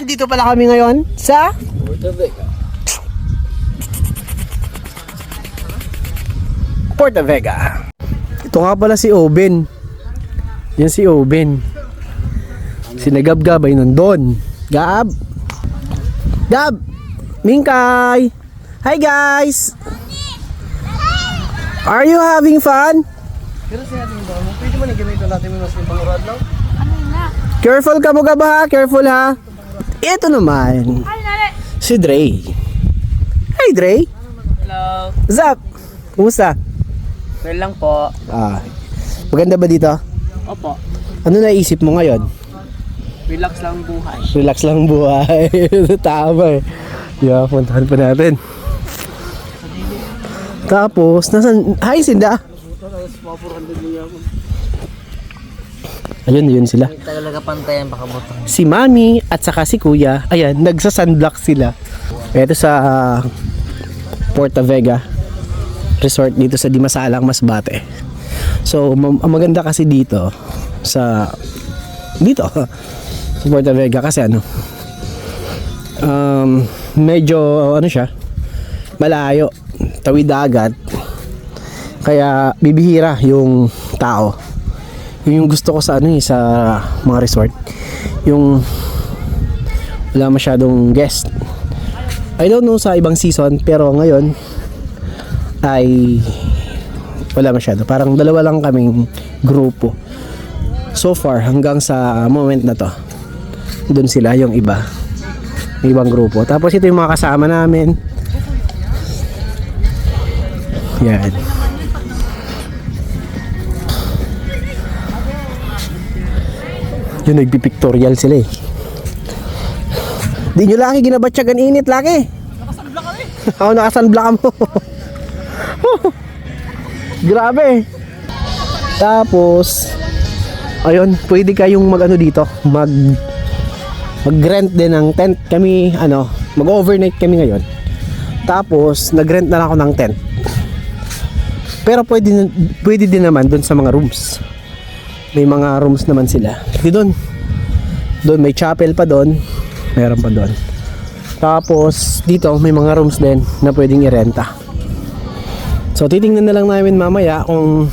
Andito pala kami ngayon sa Porta Vega. Ito nga pala si Oben. Yan si Oben. Sinagab-gab ay nandun. Gab! Gab! Mingkay! Hi guys! Are you having fun? Pero sa ating ba, pwede mo na gamitin natin mo mas ibang rod lang? Careful ka mo ba ha? Careful ha? Ito naman. Si Dre. Hi Dre. Hello. What's up? Kumusta? Well lang po. Ah, maganda ba dito? Opo. Ano naisip mo ngayon? Relax lang buhay. Relax lang buhay. Tama eh. Yeah, puntahan pa natin. Tapos, nasan? Hi, Sinda. Ayun, yun sila. Talaga pantayan baka butang. Si Mami at saka si Kuya, ayan, nagsa-sunblock sila. Ito sa ah, Porta Vega Resort dito sa Dimasalang, Masbate. So, ma- ang maganda kasi dito sa dito sa Porta Vega kasi ano um, medyo ano siya malayo tawid dagat kaya bibihira yung tao yun yung gusto ko sa ano eh, sa mga resort. Yung wala masyadong guest. I don't know sa ibang season pero ngayon ay wala masyado. Parang dalawa lang kaming grupo. So far hanggang sa moment na to doon sila yung iba. May ibang grupo. Tapos ito yung mga kasama namin. Yan yun nagpipictorial sila eh. Di nyo laki ginabatsagan init laki nakasunblock kami. Ako nakasunblock mo grabe. Tapos ayun pwede kayong mag ano dito mag mag-rent din ng tent kami ano mag-overnight kami ngayon. Tapos nag-rent na lang ako ng tent. Pero pwede, pwede din naman doon sa mga rooms. May mga rooms naman sila. Di doon doon may chapel pa doon. Meron pa doon. Tapos dito may mga rooms din na pwedeng irenta. So titingnan na lang namin mamaya kung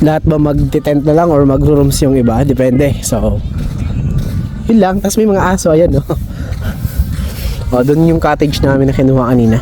lahat ba mag-tent na lang or mag-rooms yung iba. Depende. So yun lang. Tapos may mga aso. Ayan no o doon yung cottage namin na kinuha kanina